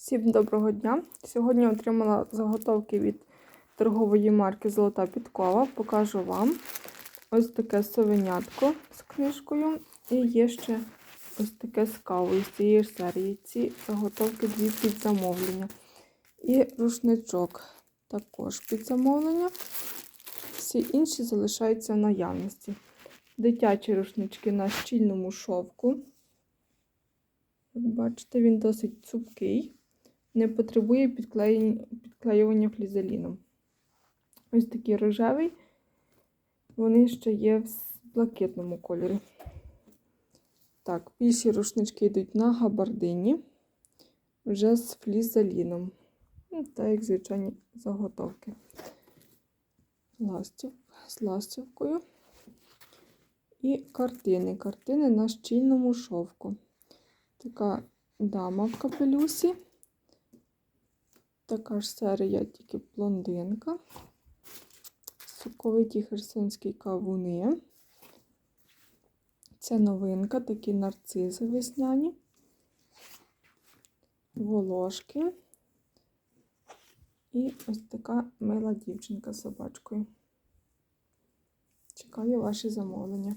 Всім доброго дня! Сьогодні отримала заготовки від торгової марки Золота Підкова. Покажу вам ось таке совенятко з книжкою. І є ще ось таке з кавою з цієї ж серії. Ці заготовки дві під замовлення. І рушничок також під замовлення. Всі інші залишаються в наявності. Дитячі рушнички на щільному шовку. Бачите, він досить цупкий, не потребує підклеювання флізеліном. Ось такий рожевий, вони ще є в блакитному кольорі. Так, більші рушнички йдуть на габардині, вже з флізеліном. Ну, так, як звичайні заготовки. Ластів, з ластівкою. І картини. Картини на щільному шовку. Така дама в капелюсі. Така ж серія, тільки блондинка. Соковиті херсонські кавуни. Це новинка, такі нарцизи весняні, волошки. І ось така мила дівчинка з собачкою. Чекаю ваші замовлення.